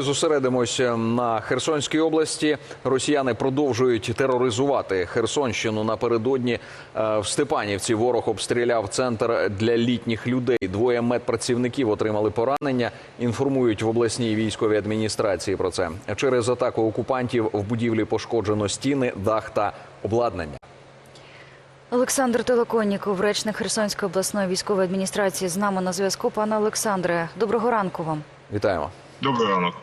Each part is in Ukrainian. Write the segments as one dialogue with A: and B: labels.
A: Зосередимося на Херсонській області. Росіяни продовжують тероризувати Херсонщину. Напередодні е, в Степанівці ворог обстріляв центр для літніх людей. Двоє медпрацівників отримали поранення. Інформують в обласній військовій адміністрації про це. Через атаку окупантів в будівлі пошкоджено стіни, дах та обладнання.
B: Олександр Телоконніков, речник Херсонської обласної військової адміністрації, з нами на зв'язку. Пане Олександре, доброго ранку вам.
A: Вітаємо.
C: Добрий ранок.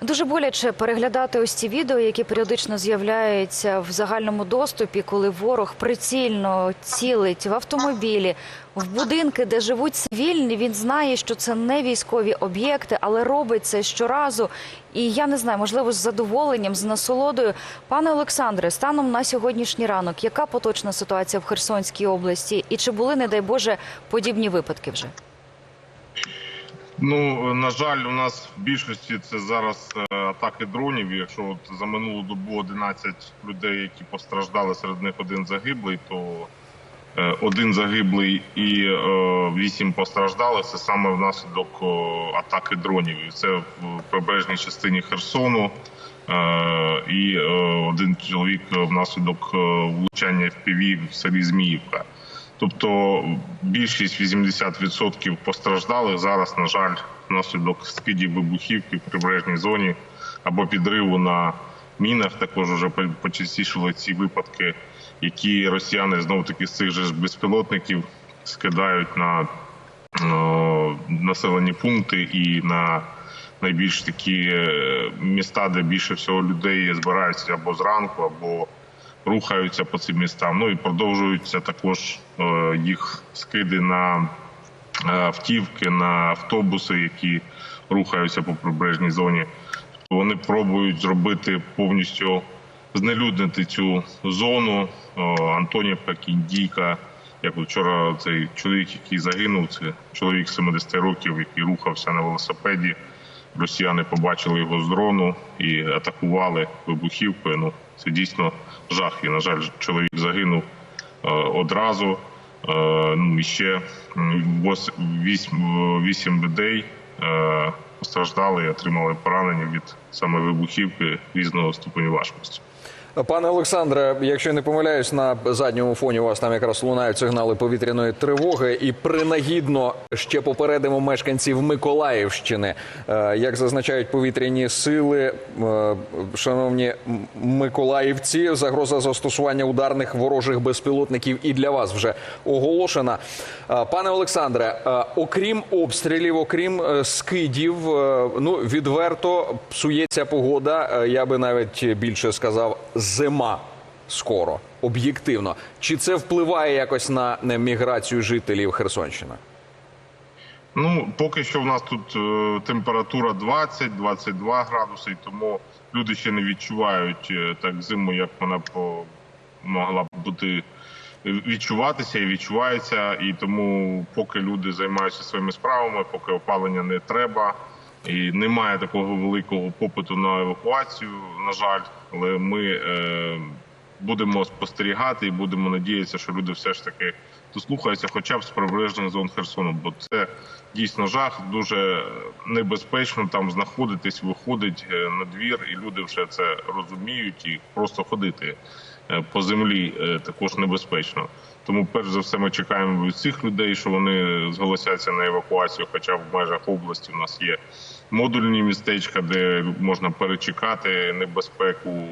B: Дуже боляче переглядати ось ці відео, які періодично з'являються в загальному доступі, коли ворог прицільно цілить в автомобілі, в будинки, де живуть цивільні. Він знає, що це не військові об'єкти, але робить це щоразу. І я не знаю, можливо, з задоволенням, з насолодою. Пане Олександре, станом на сьогоднішній ранок, яка поточна ситуація в Херсонській області? І чи були, не дай Боже, подібні випадки вже?
C: Ну на жаль, у нас в більшості це зараз е, атаки дронів. Якщо от за минулу добу 11 людей, які постраждали, серед них один загиблий, то е, один загиблий і е, вісім постраждалих. Це саме внаслідок атаки дронів. Це в прибережній частині Херсону. І один чоловік внаслідок влучання в ПІВІ в селі Зміївка. Тобто більшість 80% постраждалих зараз, на жаль, внаслідок скидів вибухівки в прибережній зоні або підриву на мінах. Також вже почастішили ці випадки, які росіяни знов таки з цих же безпілотників скидають на населені пункти і на найбільш такі е, міста, де більше всього людей збираються або зранку, або рухаються по цим містам. Ну і продовжуються також е, їх скиди на е, автівки, на автобуси, які рухаються по прибережній зоні. Тобто вони пробують зробити повністю знелюднити цю зону. Антонівка, Кіндійка. Як вчора цей чоловік, який загинув, це чоловік 70 років, який рухався на велосипеді. Росіяни побачили його з дрону і атакували вибухівкою. Ну це дійсно жах. І на жаль, чоловік загинув е, одразу. Е, ну і ще вісім людей е, постраждали і отримали поранення від саме вибухівки різного ступеню важкості.
A: Пане Олександре, якщо я не помиляюсь, на задньому фоні у вас там якраз лунають сигнали повітряної тривоги, і принагідно ще попередимо мешканців Миколаївщини. Е, Як зазначають повітряні сили, е, шановні миколаївці, загроза застосування ударних ворожих безпілотників і для вас вже оголошена. Е, Пане Олександре, окрім обстрілів, окрім скидів, ну відверто псується погода. Я би навіть більше сказав, зима скоро, об'єктивно. Чи це впливає якось на міграцію жителів Херсонщини?
C: Ну, поки що в нас тут е, температура 20-22 градуси, тому люди ще не відчувають е, так зиму, як вона могла б бути е, відчуватися і відчувається. І тому, поки люди займаються своїми справами, поки опалення не треба, і немає такого великого попиту на евакуацію, на жаль, але ми е, будемо спостерігати і будемо надіятися, що люди все ж таки дослухаються, хоча б з прибережних зон Херсону, бо це дійсно жах, дуже небезпечно там знаходитись, виходить е, на двір, і люди вже це розуміють, і просто ходити е, по землі е, також небезпечно. Тому, перш за все, ми чекаємо від цих людей, що вони зголосяться на евакуацію. Хоча в межах області у нас є модульні містечка, де можна перечекати небезпеку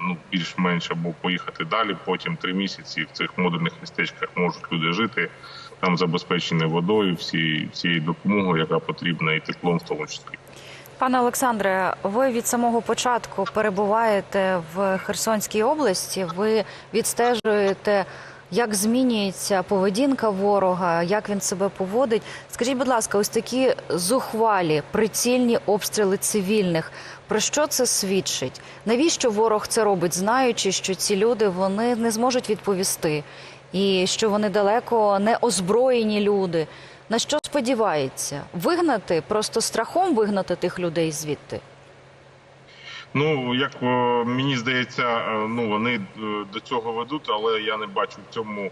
C: ну більш-менш або поїхати далі. Потім три місяці в цих модульних містечках можуть люди жити. Там забезпечені водою, всі всією допомогою, яка потрібна, і теплом в тому числі.
B: Пане Олександре, ви від самого початку перебуваєте в Херсонській області. Ви відстежуєте, як змінюється поведінка ворога, як він себе поводить. Скажіть, будь ласка, ось такі зухвалі, прицільні обстріли цивільних. Про що це свідчить? Навіщо ворог це робить, знаючи, що ці люди вони не зможуть відповісти, і що вони далеко не озброєні люди? На що сподівається? Вигнати просто страхом вигнати тих людей звідти?
C: Ну як е, мені здається, е, ну вони е, до цього ведуть, але я не бачу в цьому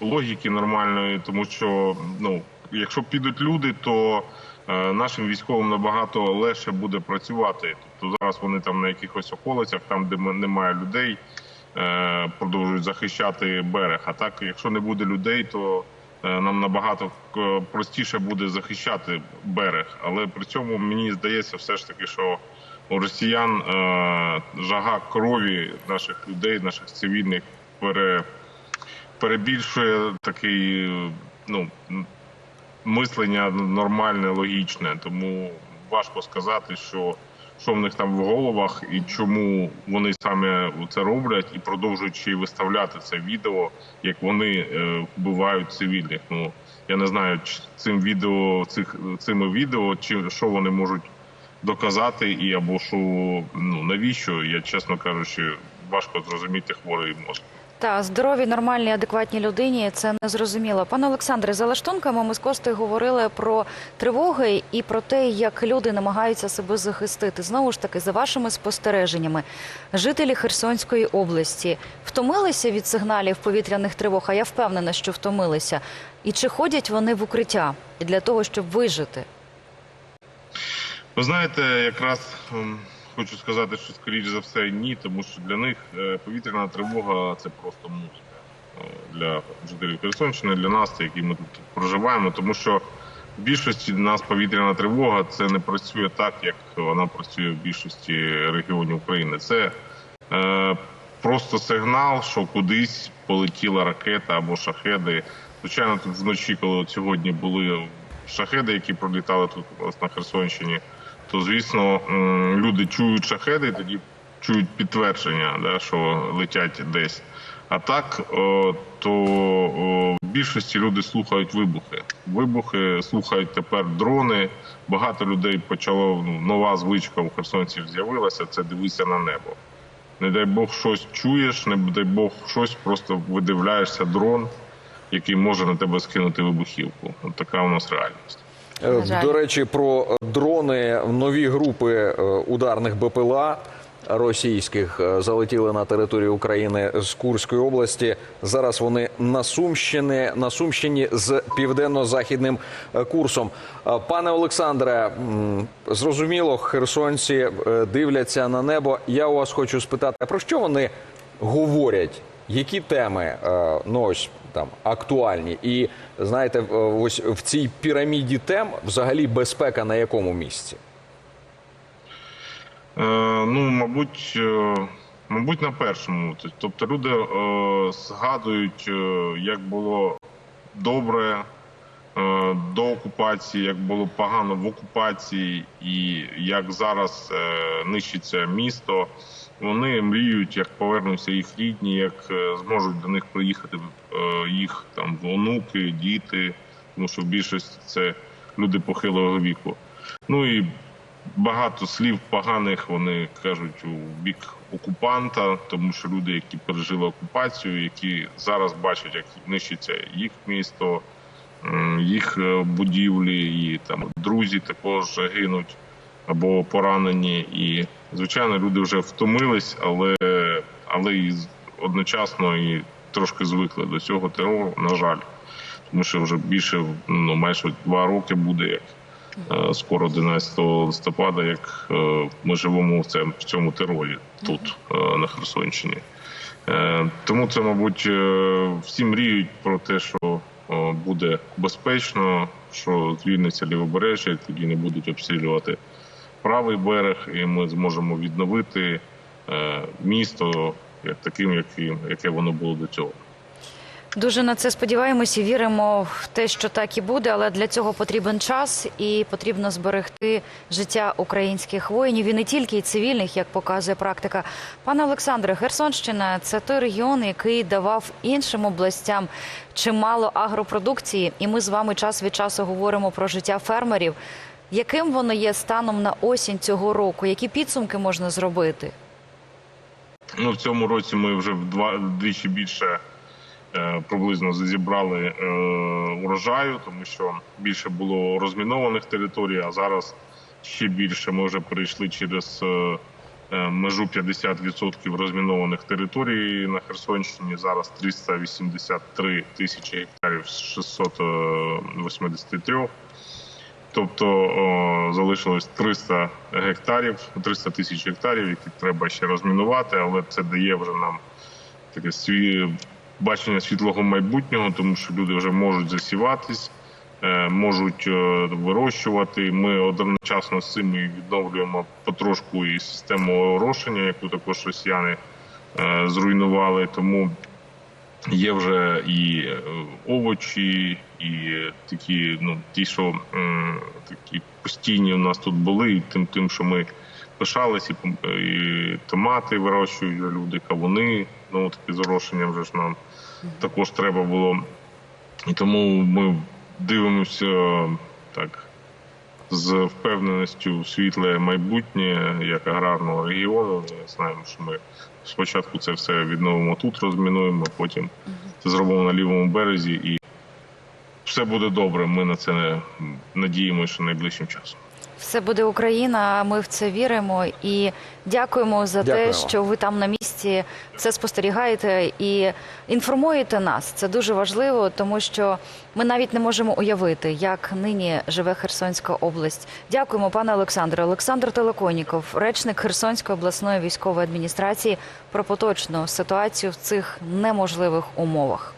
C: логіки нормальної, тому що ну якщо підуть люди, то нашим військовим набагато легше буде працювати. Тобто зараз вони там на якихось околицях, там де немає людей, продовжують захищати берег. А так, якщо не буде людей, то нам набагато простіше буде захищати берег. Але при цьому мені здається, все ж таки, що у росіян е, жага крові наших людей, наших цивільних пере, перебільшує такий ну, мислення нормальне, логічне. Тому важко сказати, що, що в них там в головах і чому вони саме це роблять, і й виставляти це відео, як вони е, вбивають цивільних. Ну я не знаю, цим відео, цих цими відео, чи що вони можуть доказати, і або що ну навіщо, я чесно кажучи, важко зрозуміти хворий мозок.
B: Та здоровій, нормальній, адекватній людині це не зрозуміло. Пане Олександре, за лаштунками ми з Костею говорили про тривоги і про те, як люди намагаються себе захистити. Знову ж таки, за вашими спостереженнями, жителі Херсонської області втомилися від сигналів повітряних тривог. А я впевнена, що втомилися. І чи ходять вони в укриття для того, щоб вижити?
C: Ви знаєте, якраз ем, хочу сказати, що скоріш за все ні, тому що для них е, повітряна тривога це просто музика е, для жителів Херсонщини, для нас, які ми тут проживаємо, тому що в більшості нас повітряна тривога це не працює так, як вона працює в більшості регіонів України. Це е, просто сигнал, що кудись полетіла ракета або шахеди. Звичайно, тут вночі, коли от сьогодні були шахеди, які пролітали тут у нас на Херсонщині, то звісно люди чують шахеди, тоді чують підтвердження, да, що летять десь. А так, то в більшості люди слухають вибухи. Вибухи слухають тепер дрони. Багато людей почало ну, нова звичка у херсонців з'явилася. Це дивитися на небо. Не дай Бог щось чуєш, не дай Бог щось, просто видивляєшся дрон, який може на тебе скинути вибухівку. От така у нас реальність.
A: Е. До речі, про дрони нові групи е, ударних БПЛА російських е, залетіли на територію України з Курської області. Зараз вони на Сумщині, на Сумщині з південно-західним курсом. Пане Олександре, зрозуміло, херсонці дивляться на небо. Я у вас хочу спитати, а про що вони говорять? Які теми ну ось там актуальні? І знаєте, ось в цій піраміді тем взагалі безпека на якому місці?
C: Е, ну, мабуть, е, мабуть, на першому. Тобто люди е, згадують, е, як було добре до окупації, як було погано в окупації, і як зараз е, нищиться місто. Вони мріють, як повернуться їх рідні, як е, зможуть до них приїхати е, їх там онуки, діти, тому що в більшості це люди похилого віку. Ну і багато слів поганих вони кажуть у бік окупанта, тому що люди, які пережили окупацію, які зараз бачать, як нищиться їх місто, їх е, будівлі, і там друзі також гинуть або поранені. І звичайно, люди вже втомились, але, але і одночасно і трошки звикли до цього терору, на жаль. Тому що вже більше ну майже два роки буде як Е, скоро 11 листопада, як е, ми живемо в цьому, в цьому терорі тут, на Херсонщині. Тому це, мабуть, всі мріють про те, що буде безпечно, що звільниться лівобережжя, тоді не будуть обстрілювати правий берег, і ми зможемо відновити е, місто як таким, яким, яке воно було до цього.
B: Дуже на це сподіваємось і віримо в те, що так і буде, але для цього потрібен час і потрібно зберегти життя українських воїнів і не тільки і цивільних, як показує практика. Пане Олександре, Херсонщина це той регіон, який давав іншим областям чимало агропродукції, і ми з вами час від часу говоримо про життя фермерів. Яким воно є станом на осінь цього року? Які підсумки можна зробити?
C: Ну, в цьому році ми вже вдвічі більше приблизно зібрали е, урожаю, тому що більше було розмінованих територій, а зараз ще більше. Ми вже перейшли через е, е, межу 50% розмінованих територій на Херсонщині. Зараз 383 тисячі гектарів з 683. Тобто о, залишилось 300 гектарів, 300 тисяч гектарів, які треба ще розмінувати, але це дає вже нам таке сві... бачення світлого майбутнього, тому що люди вже можуть засіватись, е, можуть е, вирощувати. Ми одночасно з цим відновлюємо потрошку і систему орошення, яку також росіяни е, зруйнували. Тому є вже і овочі, і такі, ну ті, що такі постійні у нас тут були, і тим, тим, що ми пишались, і, і томати вирощують люди, кавуни. Ну таке зрошення вже ж нам також треба було. І тому ми дивимося так з впевненістю в світле майбутнє як аграрного регіону. Знаємо, що ми спочатку це все відновимо тут, розмінуємо, потім це зробимо на лівому березі, і все буде добре. Ми на це надіємося, що найближчим часом.
B: Все буде Україна. Ми в це віримо і дякуємо за
A: Дякуємо.
B: те, що ви там на місці це спостерігаєте і інформуєте нас. Це дуже важливо, тому що ми навіть не можемо уявити, як нині живе Херсонська область. Дякуємо, пане Олександре. Олександр Телеконіков, речник Херсонської обласної військової адміністрації, про поточну ситуацію в цих неможливих умовах.